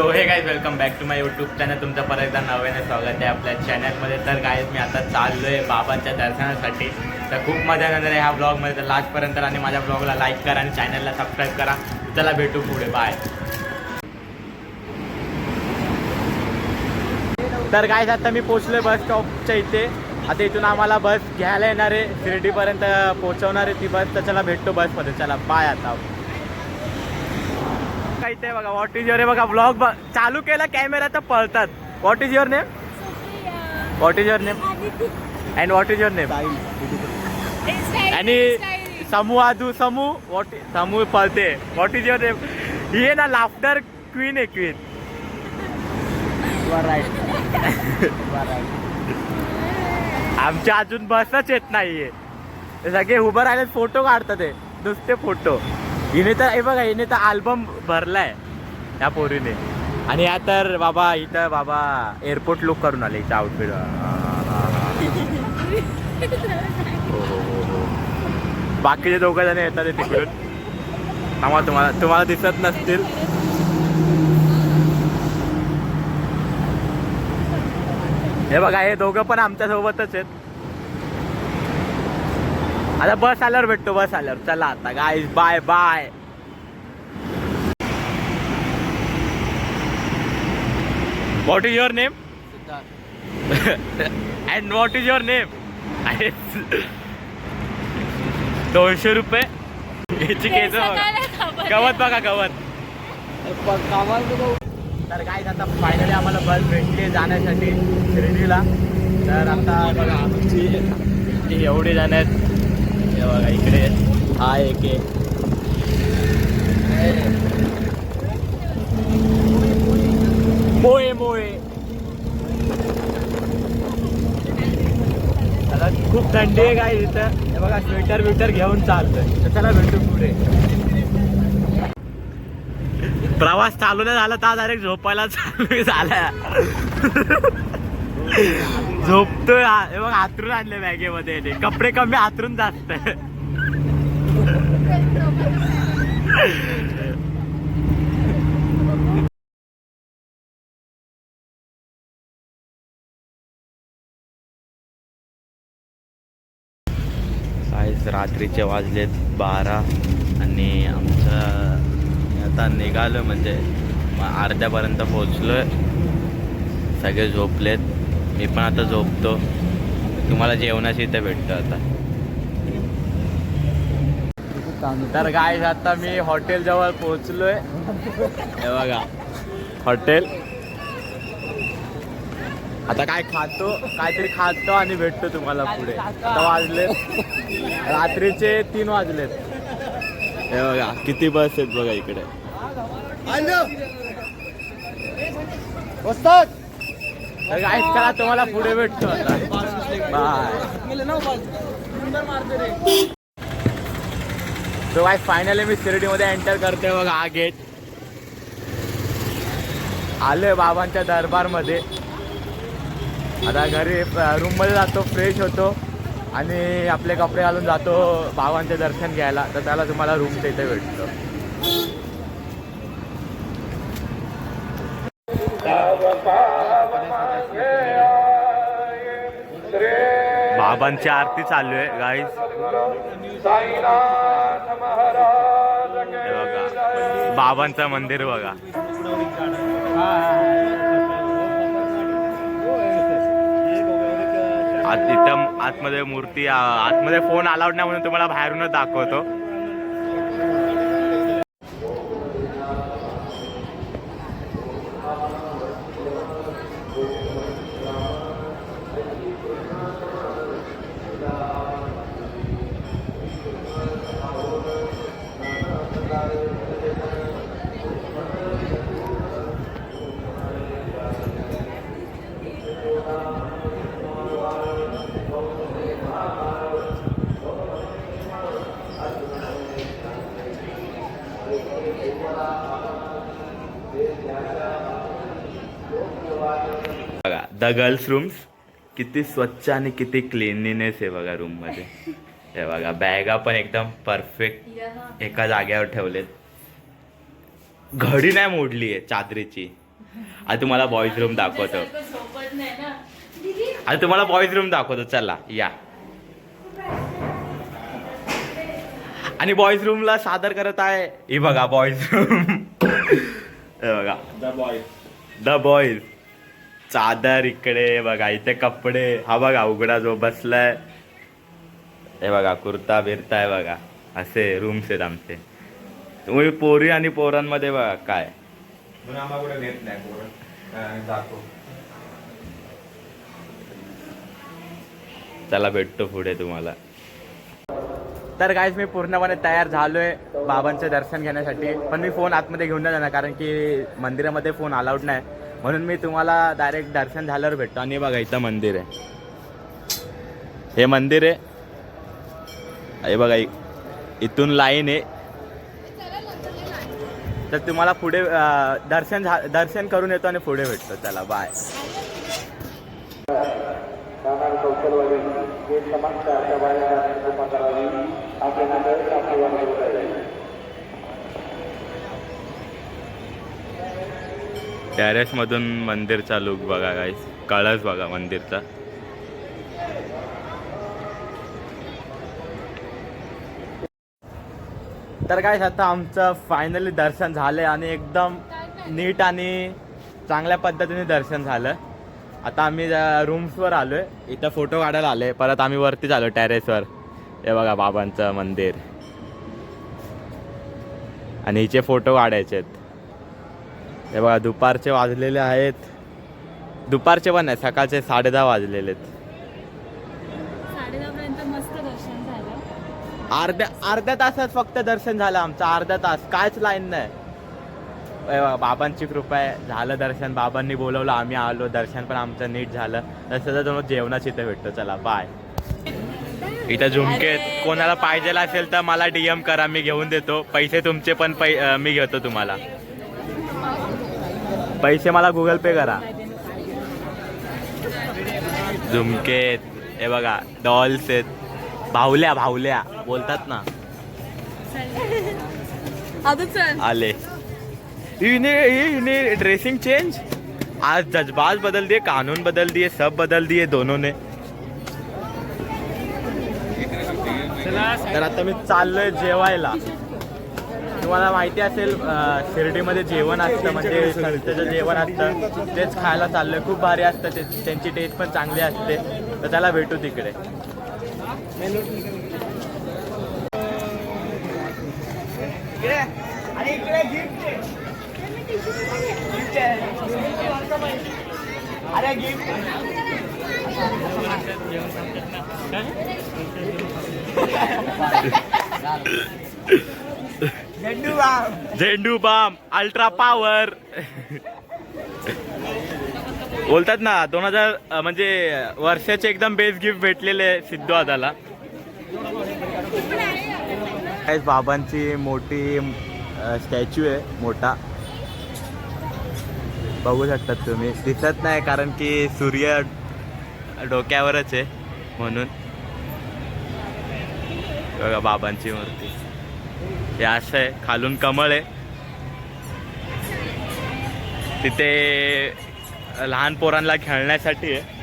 So hey guys welcome back to my YouTube channel तुमचं परत एकदा नव्याने स्वागत आहे आपल्या चॅनलमध्ये तर गाईज मी आता चाललो आहे बाबांच्या दर्शनासाठी. तर खूप मजा येणार आहे ह्या ब्लॉगमध्ये तर लास्टपर्यंत आणि माझ्या ब्लॉगला लाईक करा आणि चॅनलला सबस्क्राईब करा. चला भेटू पुढे. बाय तर गाईज आता मी पोचलोय बस स्टॉपच्या इथे. आता इथून आम्हाला बस घ्यायला येणार आहे. शिर्डीपर्यंत पोहोचवणार आहे ती बस तर चला भेटतो बसमध्ये चला बाय आता. ते बघा व्हॉट इज युअर बघा ब्लॉग चालू केला कॅमेरा तर पळतात. What is your name what is your name and what is your name आणि समू आदू समू व्हॉट समू पळते. व्हॉट इज युअर नेम ही आहे ना लाफ्टर क्वीन आहे क्वीन आमच्या अजून बसच येत नाहीये. सगळे उभं राहिले फोटो काढतात ते. नुसते फोटो हिने तर हे बघा हिने तर अल्बम भरलाय त्या पोरीने. आणि या तर बाबा इथं बाबा एअरपोर्ट लुक करून आले इथं आउटफिट हो, हो, हो, बाकीचे दोघं जण येतात ते तिकडून. थांबा तुम्हाला तुम्हाला दिसत नसतील. हे बघा हे दोघं पण आमच्यासोबतच आहेत. आता बस आल्यावर भेटतो बस आल्यावर. चला आता guys bye bye what is your name and what is your name दोनशे रुपये. याची केस गवत बघा गवत. तर काय आता फायनली आम्हाला बस भेटली जाण्यासाठी शिर्डीला. तर आता बघा आमची एवढी जण आहेत हे बघा इकडे हा एक आहे. मोये मोये आता खूप थंडी आहे काय इथं. हे बघा स्वेटर बिटर घेऊन चालतोय. तर चला भेटू पुढे. प्रवास चालू नाही झाला तर डायरेक्ट झोपायला चालू झाला. झोपतोय मग आतरून आणलं आणले बॅगेमध्ये कपडे कमी हातरून जास्त रात्रीचे वाजलेत बारा आणि आमचं आता निघालो म्हणजे अर्ध्यापर्यंत पोहोचलोय. सगळे झोपलेत. मी पण आता झोपतो. तुम्हाला जेवणाची इथे भेटतो आता. तर काय आता मी हॉटेल जवळ पोहोचलोय. हे बघा. हॉटेल आता काय खातो काहीतरी खातो आणि भेटतो तुम्हाला पुढे. आता वाजले. रात्रीचे तीन वाजलेत. हे बघा किती बस आहेत बघा इकडे. तर काय चला तुम्हाला पुढे भेटतो बाय तो काय फायनली मी शिर्डीमध्ये एंटर करते बघा हा गेट आलोय बाबांच्या दरबारमध्ये. आता घरी रूममध्ये जातो फ्रेश होतो. आणि आपले कपडे घालून जातो बाबांचे दर्शन घ्यायला. तर त्याला तुम्हाला रूम इथे भेटतो. बाबांची आरती चालू आहे गाईज बघा बाबांचं मंदिर बघा. आत तिथं आतमध्ये मूर्ती आतमध्ये फोन अलाउड नाही म्हणून तुम्हाला बाहेरूनच दाखवतो. बघा द गर्ल्स रूम्स किती स्वच्छ आणि किती क्लिनलीनेस आहे बघा रूममध्ये. हे बघा बॅगा पण एकदम परफेक्ट एका जाग्यावर ठेवलेत. घडी नाही मोडली आहे चादरीची. आता तुम्हाला बॉईज रूम दाखवतो. आता तुम्हाला बॉईज रूम दाखवतो चला या. आणि बॉईज रूमला सादर करत आहे ही बघा बॉईज रूम हे बघा. द बॉईज चादर इकडे बघा इथे कपडे. हा बघा उघडा जो बसलाय. हे बघा कुर्ता बिरता आहे बघा. असे रूम्स आहेत आमचे. तुम्ही पोरी आणि पोरांमध्ये बघा काय. चला भेटतो पुढे तुम्हाला. तर गाईज मी पूर्णपणे तयार झालोय बाबांचे दर्शन घेण्यासाठी. पण मी फोन आतमध्ये घेऊन नाही जाणार कारण की मंदिरामध्ये फोन अलाउड नाही. म्हणून मी तुम्हाला डायरेक्ट दर्शन झाल्यावर भेटतो. आणि बघा इथं मंदिर आहे. हे मंदिर आहे. हे बघा इथून लाईन आहे. तर तुम्हाला पुढे दर्शन झा दर्शन करून येतो आणि पुढे भेटतो. चला बाय टेरेस टॅरेसमधून मंदिरचा लुक बघा गाईस कळस बघा मंदिरचा. तर काय आता आमचं फायनली दर्शन झालं आणि एकदम नीट आणि चांगल्या पद्धतीने दर्शन झालं. आता आम्ही रूम्सवर आलो आहे इथं फोटो काढायला आले परत आम्ही वरतीच आलो टेरेसवर हे बघा बाबांचं मंदिर. आणि हिचे फोटो काढायचे आहेत हे बघा दुपारचे वाजलेले आहेत. दुपारचे पण नाही सकाळचे साडे दहा वाजलेले अर्ध्या अर्ध्या तासात फक्त दर्शन झालं आमचं अर्धा तास कायच लाईन नाही. बाबांची कृपा आहे झालं दर्शन बाबांनी बोलवलं आम्ही आलो दर्शन पण आमचं नीट झालं. तसं तर तुम्हाला जेवणाच इथे भेटतो चला बाय इथं झुमके कोणाला पाहिजे असेल तर मला डीएम करा मी घेऊन देतो. पैसे तुमचे पण पै मी घेतो तुम्हाला. पैसे मला गुगल पे करा. झुमके आहेत, हे बघा डॉल्स आहेत. भावल्या भावल्या. बोलतात ना. आले. इन्हें ड्रेसिंग चेंज आज जज्बात बदल दिए कानून बदल दिए सब बदल दिए दोनों ने. तर आता मी चाललोय जेवायला. तुम्हाला माहिती असेल शिर्डीमध्ये जेवण असतं म्हणजे संस्थेचं जेवण असतं. तेच खायला चाललंय. खूप भारी असतं ते. त्यांची टेस्ट पण चांगली असते. तर त्याला भेटू तिकडे. झेंडू बाम. Ultra power. बोलतात ना दोन हजार म्हणजे वर्षाचे एकदम बेस्ट गिफ्ट भेटलेले सिद्धू काहीच बाबांची मोठी स्टॅच्यू आहे मोठा. बघू शकतात तुम्ही. दिसत नाही कारण की सूर्य डोक्यावरच आहे म्हणून. बघा बाबांची मूर्ती. हे असं आहे खालून कमळ आहे. तिथे लहान पोरांना खेळण्यासाठी आहे.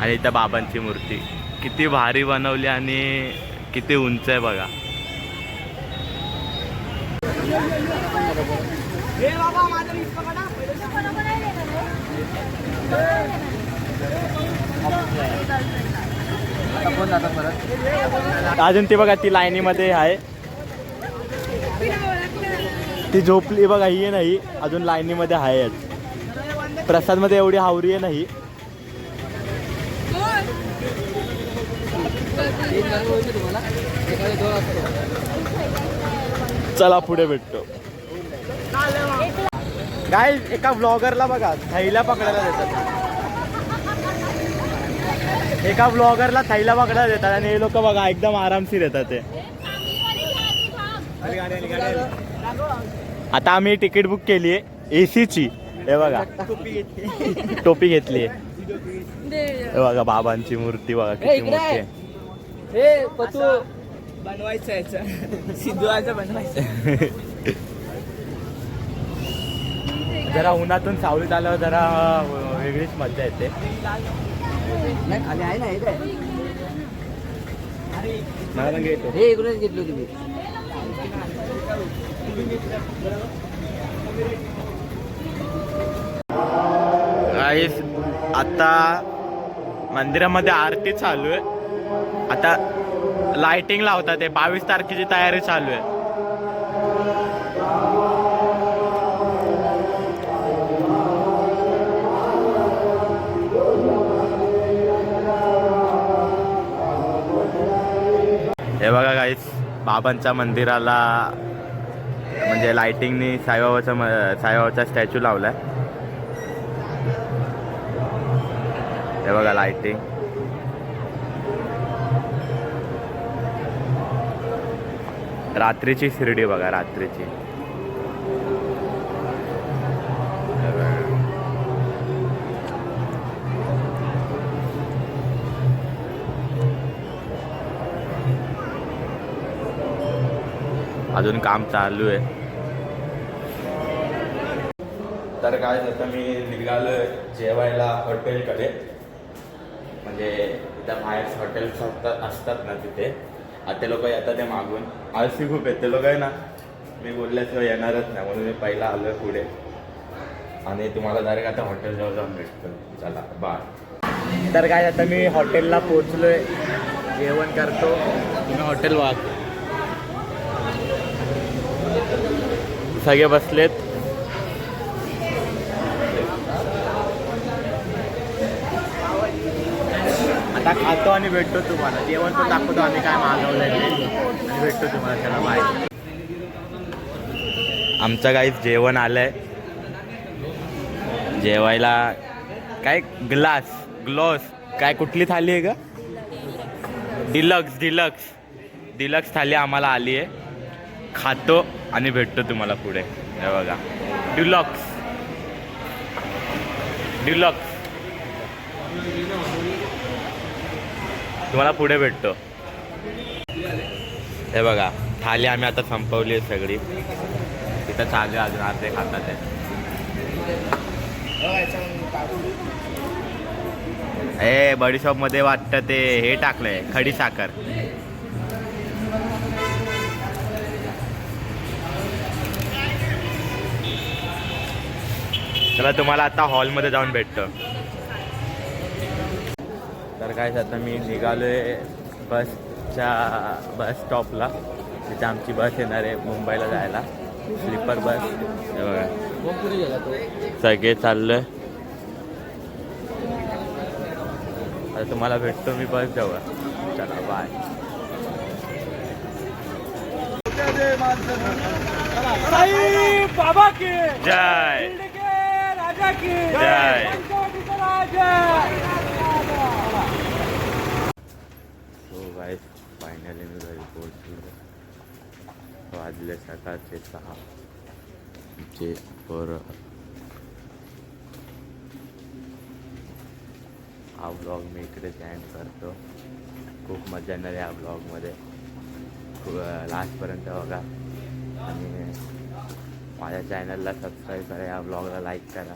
आणि इथं बाबांची मूर्ती. किती भारी बनवली आणि किती उंच आहे बघा. अजून ती बघा ती लाईनीमध्ये आहे. ती झोपली बघा ही नाही अजून लाईनीमध्ये आहे. प्रसादमध्ये एवढी हावरी आहे नाही चला पुढे भेटतो. काय एका ब्लॉगरला बघा थैला पकडायला देतात. एका ब्लॉगरला थैला पकडायला देतात आणि हे लोक बघा एकदम आरामशीर येतात ते. आता आम्ही तिकीट बुक केली आहे एसीची हे बघा. टोपी घेतली आहे. हे बघा बाबांची मूर्ती बघा किती मोठी आहे. बनवायचं बनवायचं. जरा उन्हातून सावलीत आल्यावर जरा वेगळीच मजा येते. नाही खाली आहे ना काय? मला पण घेतो हे इकडूनच घेतली होती मी. गाईस आता मंदिरामध्ये आरती चालू आहे. आता लाइटिंग लावतात ते बावीस तारखेची तयारी चालू आहे. बघा गाईस बाबांच्या मंदिराला म्हणजे लाइटिंगनी साईबाबाचा म- साईबाबाचा स्टॅच्यू लावलाय. हे बघा लाइटिंग रात्रीची शिर्डी बघा रात्रीची. अजून काम चालू आहे. तर काय आता मी निघालो जेवायला हॉटेलकडे. म्हणजे इथं बाहेर हॉटेल्स असतात ना तिथे. आता ते लोक येतात ते मागून. आळशी खूप आहेत. ते लोक आहे ना मी बोलल्याशिवाय येणारच नाही. म्हणून मी पहिला आलो पुढे. आणि तुम्हाला डायरेक्ट आता हॉटेलजवळ जाऊन भेटतो. चला बाय तर काय आता मी हॉटेलला पोहोचलोय. जेवण करतो. तुम्ही हॉटेल वाग. सगळे बसलेत. आता खातो आणि भेटतो तुम्हाला. जेवण पण दाखवतो आम्ही काय मागवलंय ते. आणि भेटतो तुम्हाला त्याला बाय आमचं काही जेवण आलंय. जेवायला काय ग्लास ग्लॉस काय कुठली थाली आहे का डिलक्स डिलक्स डिलक्स थाली आम्हाला आली आहे. खातो. आणि भेटतो तुम्हाला पुढे. हे बघा. डिलॉक्स डिलॉक्स तुम्हाला पुढे भेटतो. हे बघा. थाली आम्ही आता संपवली आहे सगळी. तिथं चालू आहे अजून अर्धे खातात आहे ए बडीशॉपमध्ये वाटतं ते हे टाकलंय खडी साखर. चला तुम्हाला आता हॉलमध्ये जाऊन भेटतो. तर काय आता मी निघालोय बसच्या बस स्टॉपला तिथे आमची बस येणार आहे मुंबईला जायला. स्लीपर बस हे बघा. सगळे चाललोय. आता तुम्हाला भेटतो मी बस जवळ. चला बाय बाबा की जय. राजा की जय हो गाय फायनली मी घरी पोहोचलो. वाजले सकाळचे सहा. जे पोरं हा ब्लॉग मी इकडे एंड करतो. खूप मजा येणार आहे या ब्लॉगमध्ये खूप लास्टपर्यंत बघा. आणि माझ्या चॅनलला सबस्क्राईब करा या ब्लॉगला लाईक करा.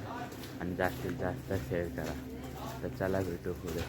आणि जास्तीत जास्त शेअर करा. तर चला भेटू पुढे.